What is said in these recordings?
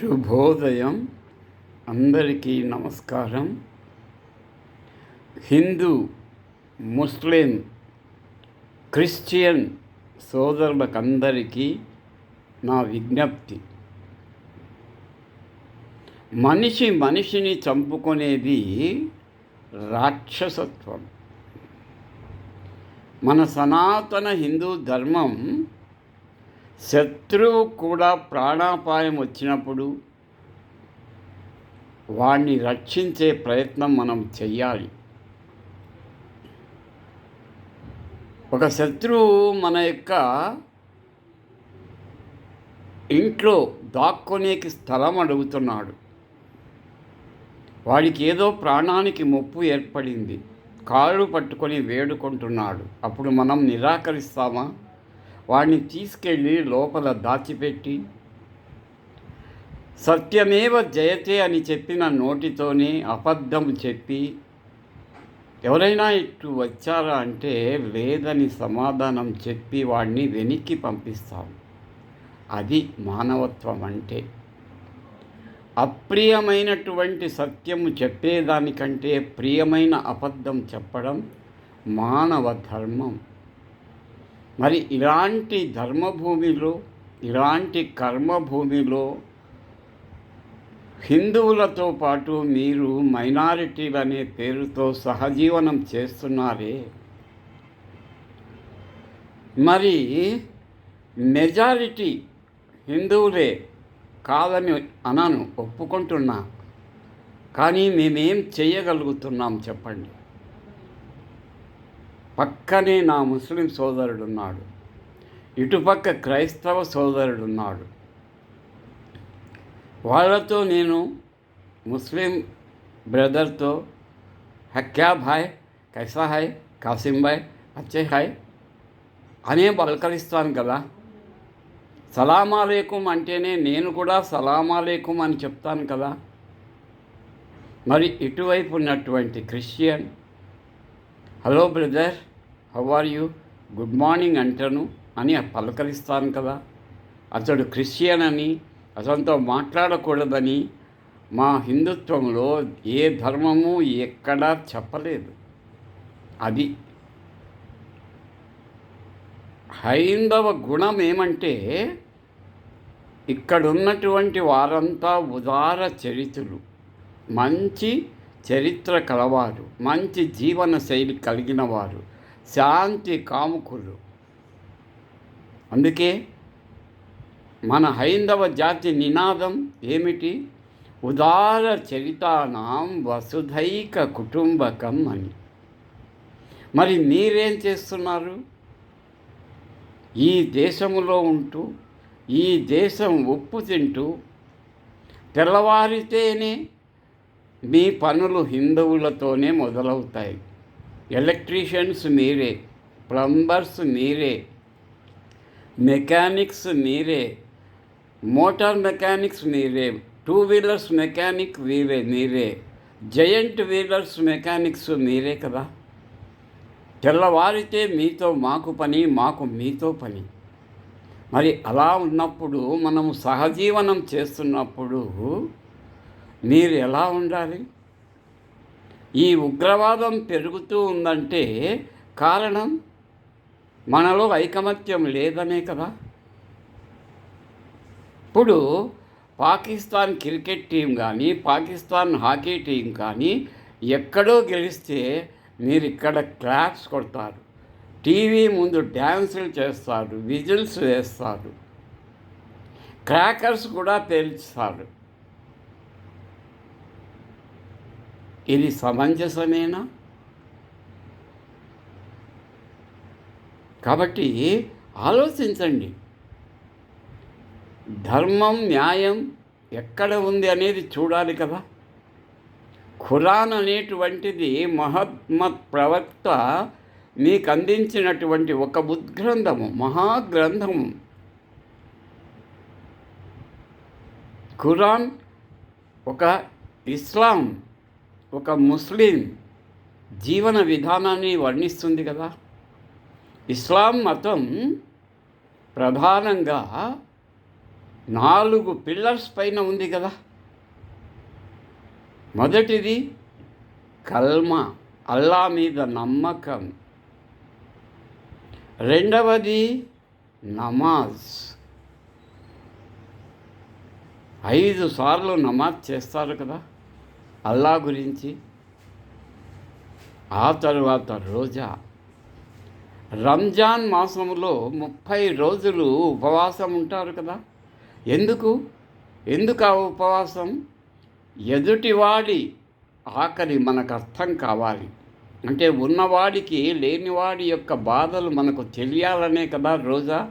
శుభోదయం. అందరికీ నమస్కారం. హిందూ ముస్లిం క్రిస్టియన్ సోదరులకందరికీ నా విజ్ఞప్తి. మనిషి మనిషిని చంపుకునేది రాక్షసత్వం. మన సనాతన హిందూ ధర్మం శత్రువు కూడా ప్రాణాపాయం వచ్చినప్పుడు వాణ్ణి రక్షించే ప్రయత్నం మనం చెయ్యాలి. ఒక శత్రువు మన యొక్క ఇంట్లో దాక్కునేకి స్థలం అడుగుతున్నాడు. వాడికి ఏదో ప్రాణానికి ముప్పు ఏర్పడింది. కాళ్ళు పట్టుకొని వేడుకుంటున్నాడు. అప్పుడు మనం నిరాకరిస్తామా? వాడిని తీసుకెళ్ళి లోపల దాచిపెట్టి సత్యమేవ జయతే అని చెప్పిన నోటితోనే అబద్ధం చెప్పి ఎవరైనా ఇటు వచ్చారా అంటే లేదని సమాధానం చెప్పి వాడిని వెనక్కి పంపిస్తాం. అది మానవత్వం అంటే. అప్రియమైనటువంటి సత్యము చెప్పేదానికంటే ప్రియమైన అబద్ధం చెప్పడం మానవ ధర్మం. మరి ఇలాంటి ధర్మభూమిలో ఇలాంటి కర్మభూమిలో హిందువులతో పాటు మీరు మైనారిటీలు అనే పేరుతో సహజీవనం చేస్తున్నారే. మరి మెజారిటీ హిందువులే కాదని అనను ఒప్పుకుంటున్నా. కానీ మేమేం చేయగలుగుతున్నాం చెప్పండి. పక్కనే నా ముస్లిం సోదరుడున్నాడు. ఇటుపక్క క్రైస్తవ సోదరుడున్నాడు. వాళ్ళతో నేను ముస్లిం బ్రదర్తో హక్యా భాయ్ కైసా హాయ్ కాసిం భాయ్ అచ్చే హాయ్ అనే పలకరిస్తాను కదా. సలామాలేకుం అంటేనే నేను కూడా సలామాలేకుం అని చెప్తాను కదా. మరి ఇటువైపు ఉన్నటువంటి Christian hello brother how are you good morning అంటాను అని పలకరిస్తాను కదా. అతడు క్రిస్టియన్ అని అతనితో మాట్లాడకూడదని మా హిందుత్వంలో ఏ ధర్మము ఎక్కడా చెప్పలేదు. అది హైందవ గుణం ఏమంటే ఇక్కడున్నటువంటి వారంతా ఉదార చరిత్రలు మంచి చరిత్ర కలవారు మంచి జీవన శైలి కలిగిన వారు శాంతి కాముకులు. అందుకే మన హైందవ జాతి నినాదం ఏమిటి? ఉదార చరితానాం వసుధైక కుటుంబకం అని. మరి మీరేం చేస్తున్నారు? ఈ దేశములో ఉంటూ ఈ దేశం ఉప్పు తింటూ తెల్లవారితేనే మీ పనులు హిందువులతోనే మొదలవుతాయి. ఎలక్ట్రీషియన్స్ మీరే ప్లంబర్స్ మీరే మెకానిక్స్ మీరే మోటార్ మెకానిక్స్ మీరే టూ వీలర్స్ మెకానిక్ వీరే మీరే జయంట్ వీలర్స్ మెకానిక్స్ మీరే కదా. తెల్లవారితే మీతో మాకు పని మాకు మీతో పని. మరి అలా ఉన్నప్పుడు మనము సహజీవనం చేస్తున్నప్పుడు మీరు ఎలా ఉండాలి? ఈ ఉగ్రవాదం పెరుగుతూ ఉందంటే కారణం మనలో ఐకమత్యం లేదనే కదా. ఇప్పుడు పాకిస్తాన్ క్రికెట్ టీం కానీ పాకిస్తాన్ హాకీ టీం కానీ ఎక్కడో గెలిస్తే మీరు ఇక్కడ క్లాప్స్ కొడతారు. టీవీ ముందు డ్యాన్సులు చేస్తారు విజిల్స్ వేస్తారు. క్రాకర్స్ కూడా పేల్చుతారు ఇది సమంజసమేనా? కాబట్టి ఆలోచించండి. ధర్మం న్యాయం ఎక్కడ ఉంది అనేది చూడాలి కదా. ఖురాన్ అనేటువంటిది మహమ్మద్ ప్రవక్త మీకు అందించినటువంటి ఒక ఉద్గ్రంథము మహాగ్రంథము. ఖురాన్ ఒక ఇస్లాం. ఒక ముస్లిం జీవన విధానాన్ని వర్ణిస్తుంది కదా. ఇస్లాం మతం ప్రధానంగా నాలుగు పిల్లర్స్ పైన ఉంది కదా. మొదటిది కల్మ అల్లా మీద నమ్మకం. రెండవది నమాజ్. ఐదు సార్లు నమాజ్ చేస్తారు కదా. అల్లా గురించి ఆ తరువాత రోజా. రంజాన్ మాసంలో ముప్పై రోజులు ఉపవాసం ఉంటారు కదా. ఎందుకు? ఎందుకు ఆ ఉపవాసం? ఎదుటివాడి ఆఖరి మనకు అర్థం కావాలి. అంటే ఉన్నవాడికి లేనివాడి యొక్క బాధలు మనకు తెలియాలనే కదా రోజా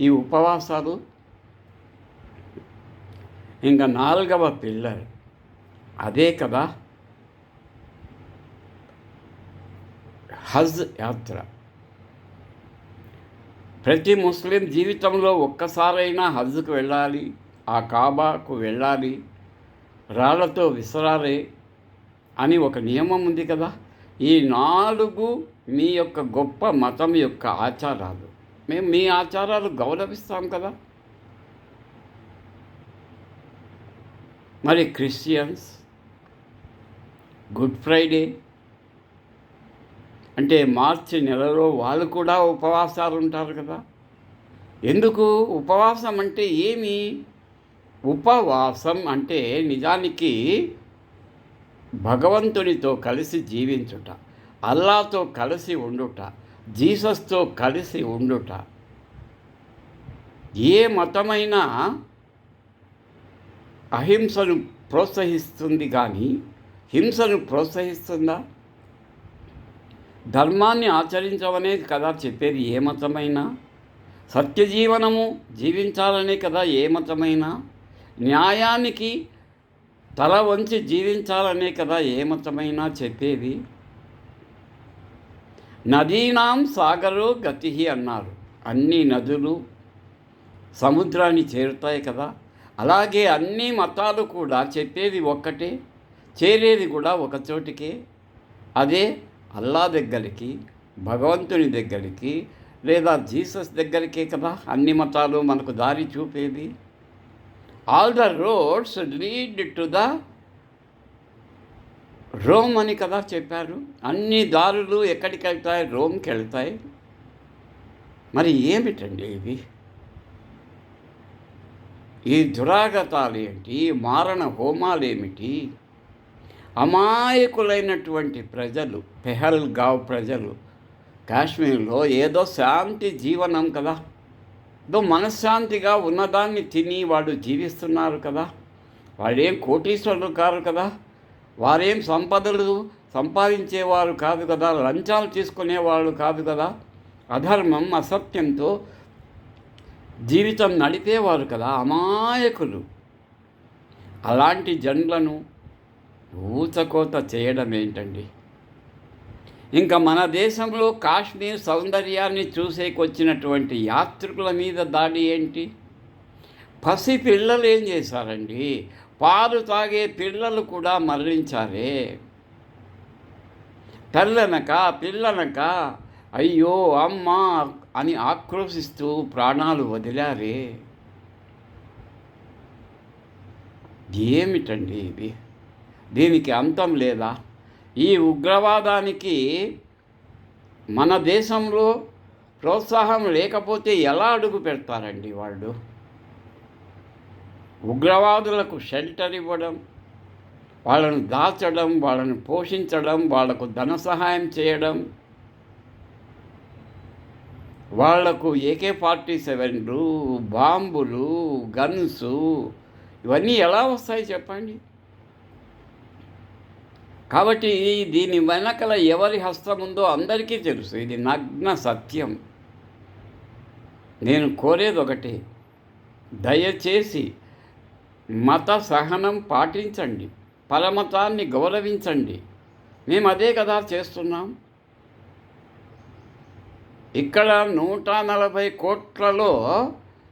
ఈ ఉపవాసాలు. ఇంకా నాలుగవ పిల్లర్. అదే కదా హజ్ యాత్ర. ప్రతి ముస్లిం జీవితంలో ఒక్కసారైనా హజ్కు వెళ్ళాలి ఆ కాబాకు వెళ్ళాలి రాళ్ళతో విసరాలే అని ఒక నియమం ఉంది కదా. ఈ నాలుగు మీ యొక్క గొప్ప మతం యొక్క ఆచారాలు. మేము మీ ఆచారాలు గౌరవిస్తాం కదా. మరి క్రిస్టియన్స్ గుడ్ ఫ్రైడే. అంటే మార్చి నెలలో వాళ్ళు కూడా ఉపవాసాలు ఉంటారు కదా. ఎందుకు? ఉపవాసం అంటే ఏమి? ఉపవాసం అంటే నిజానికి భగవంతునితో కలిసి జీవించుట అల్లాతో కలిసి ఉండుట జీసస్తో కలిసి ఉండుట. ఏ మతమైనా అహింసను ప్రోత్సహిస్తుంది కానీ హింసను ప్రోత్సహిస్తుందా? ధర్మాన్ని ఆచరించమనేది కదా చెప్పేది ఏ మతమైనా? సత్యజీవనము జీవించాలనే కదా ఏ మతమైనా? న్యాయానికి తల వంచి జీవించాలనే కదా ఏ మతమైనా చెప్పేది? నదీనాం సాగరో గతి అన్నారు. అన్ని నదులు సముద్రాన్ని చేరుతాయి కదా? అలాగే అన్ని మతాలు కూడా చెప్పేది ఒక్కటే. చేరేది కూడా ఒక చోటికే అదే అల్లా దగ్గరికి భగవంతుని దగ్గరికి లేదా జీసస్ దగ్గరికే కదా. అన్ని మతాలు మనకు దారి చూపేది. All the roads lead to the Rome అని కదా చెప్పారు. అన్ని దారులు ఎక్కడికి వెళ్తాయి రోమ్కి వెళ్తాయి. మరి ఏమిటండి ఇవి ఈ దురాగతాలు ఏంటి మారణ హోమాలు ఏమిటి అమాయకులైనటువంటి ప్రజలు పెహల్గావ్ ప్రజలు కాశ్మీర్లో ఏదో శాంతి జీవనం కదా. ఏదో మనశ్శాంతిగా ఉన్నదాన్ని తిని వాడు జీవిస్తున్నారు కదా. వాడేం కోటీశ్వరులు కారు కదా. వారేం సంపదలు సంపాదించేవారు కాదు కదా. లంచాలు తీసుకునేవాళ్ళు కాదు కదా. అధర్మం అసత్యంతో జీవితం నడిపేవారు కదా అమాయకులు. అలాంటి జన్లను ఊచకోత చేయడం ఏంటండి ఇంకా మన దేశంలో కాశ్మీర్ సౌందర్యాన్ని చూసేకొచ్చినటువంటి యాత్రికుల మీద దాడి ఏంటి? పసి పిల్లలు ఏం చేశారండి? పాలు తాగే పిల్లలు కూడా మరణించారే. తల్లనక పిల్లనక అయ్యో అమ్మ అని ఆక్రోశిస్తూ ప్రాణాలు వదిలారే. ఏమిటండి ఇది దీనికి అంతం లేదా? ఈ ఉగ్రవాదానికి మన దేశంలో ప్రోత్సాహం లేకపోతే ఎలా అడుగు పెడతారండి వాళ్ళు? ఉగ్రవాదులకు షెల్టర్ ఇవ్వడం వాళ్ళను దాచడం వాళ్ళను పోషించడం వాళ్ళకు ధన సహాయం చేయడం వాళ్ళకు ఏకే ఫార్టీ సెవెన్లు బాంబులు గన్స్ ఇవన్నీ ఎలా వస్తాయి చెప్పండి? కాబట్టి దీని వెనకల ఎవరి హస్తం ఉందో అందరికీ తెలుసు. ఇది నగ్న సత్యం. నేను కోరేది ఒకటి దయచేసి మత సహనం పాటించండి పరమతాన్ని గౌరవించండి. మేము అదే కదా చేస్తున్నాం. ఇక్కడ నూట నలభై కోట్లలో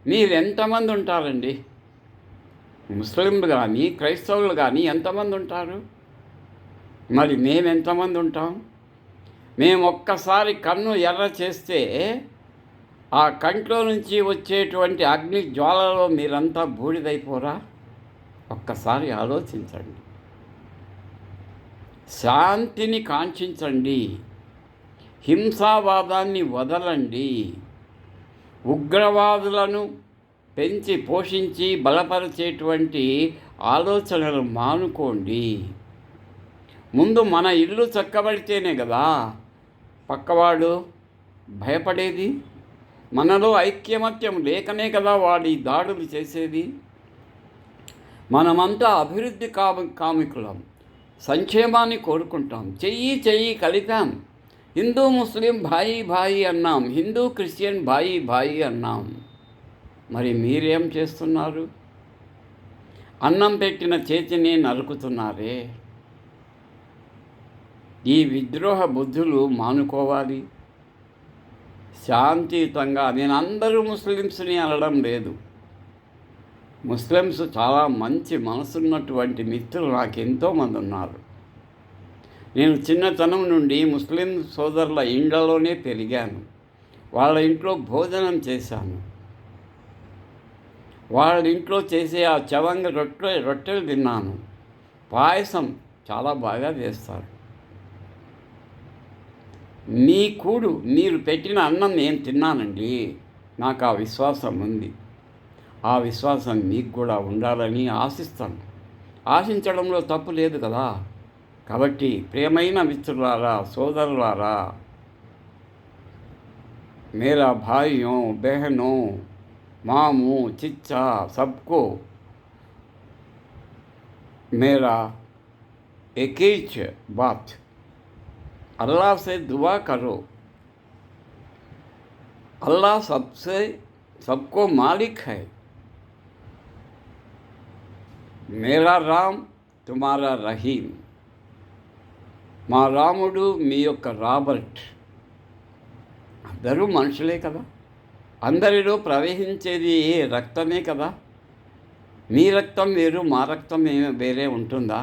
మీరు ఎంతమంది ఉంటారండి? ముస్లింలు కానీ క్రైస్తవులు కానీ ఎంతమంది ఉంటారు? మరి మేము ఎంతమంది ఉంటాం? మేము ఒక్కసారి కన్ను ఎర్ర చేస్తే ఆ కంట్లో నుంచి వచ్చేటువంటి అగ్ని జ్వాలలో మీరంతా బూడిదైపోరా? ఒక్కసారి ఆలోచించండి. శాంతిని కాంక్షించండి. హింసావాదాన్ని వదలండి. ఉగ్రవాదులను పెంచి పోషించి బలపరిచేటువంటి ఆలోచనలు మానుకోండి. ముందు మన ఇల్లు చక్కబడితేనే కదా. పక్కవాడు భయపడేది మనలో ఐక్యమత్యం లేకనే కదా వాడి దాడులు చేసేది. మనమంతా అభివృద్ధి కామి కామికులం సంక్షేమాన్ని కోరుకుంటాం చెయ్యి చెయ్యి కలితాం. హిందూ ముస్లిం భాయి భాయి అన్నాం హిందూ క్రిస్టియన్ భాయి భాయి అన్నాం. మరి మీరేం చేస్తున్నారు? అన్నం పెట్టిన చేతిని నరుకుతున్నారే. ఈ విద్రోహ బుద్ధులు మానుకోవాలి. శాంతియుతంగా నేను అందరూ ముస్లిమ్స్ని అనడం లేదు. ముస్లిమ్స్ చాలా మంచి మనసున్నటువంటి మిత్రులు నాకు ఎంతోమంది ఉన్నారు. నేను చిన్నతనం నుండి ముస్లిం సోదరుల ఇండ్లలోనే పెరిగాను వాళ్ళ ఇంట్లో భోజనం చేశాను. వాళ్ళ ఇంట్లో చేసే ఆ చవంగ రొట్టె రొట్టెలు తిన్నాను. పాయసం చాలా బాగా చేస్తారు. మీ కూడు మీరు పెట్టిన అన్నం నేను తిన్నానండి. నాకు ఆ విశ్వాసం ఉంది. ఆ విశ్వాసం మీకు కూడా ఉండాలని ఆశిస్తాను. ఆశించడంలో తప్పు లేదు కదా. కాబట్టి ప్రేమైన మిత్రులారా సోదరులారా మేరా భాయ్యో బెహను మాము చిచ్చా సబ్కో మేరా ఎకేచ్ బాత్. अल्लाह से दुआ करो अल्लाह सबसे सबको मालिक है मेरा రామ్ తుమారా రహీం మా రాముడు మీ యొక్క రాబర్ట్ అందరూ మనుషులే కదా అందరిలో ప్రవహించేది రక్తమే కదా మీ రక్తం వేరు మా రక్తం ఏ- వేరే ఉంటుందా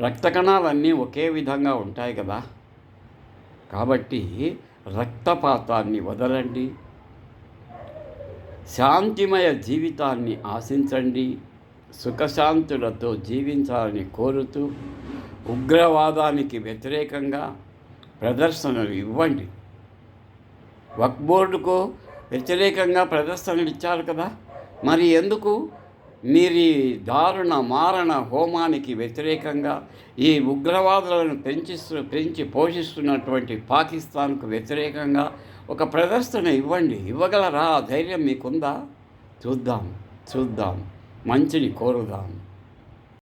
రక్త కణాలన్నీ ఒకే విధంగా ఉంటాయి కదా. కాబట్టి రక్తపాతాన్ని వదలండి. శాంతిమయ జీవితాన్ని ఆశించండి. సుఖశాంతులతో జీవించాలని కోరుతూ ఉగ్రవాదానికి వ్యతిరేకంగా ప్రదర్శనలు ఇవ్వండి. వక్ బోర్డుకు వ్యతిరేకంగా ప్రదర్శనలు ఇచ్చారు కదా. మరి ఎందుకు మీరు ఈ దారుణ మారణ హోమానికి వ్యతిరేకంగా ఈ ఉగ్రవాదులను పెంచిస్తు పెంచి పోషిస్తున్నటువంటి పాకిస్తాన్కు వ్యతిరేకంగా ఒక ప్రదర్శన ఇవ్వండి. ఇవ్వగలరా? ఆ ధైర్యం మీకుందా? చూద్దాం చూద్దాం. మంచిని కోరుదాం.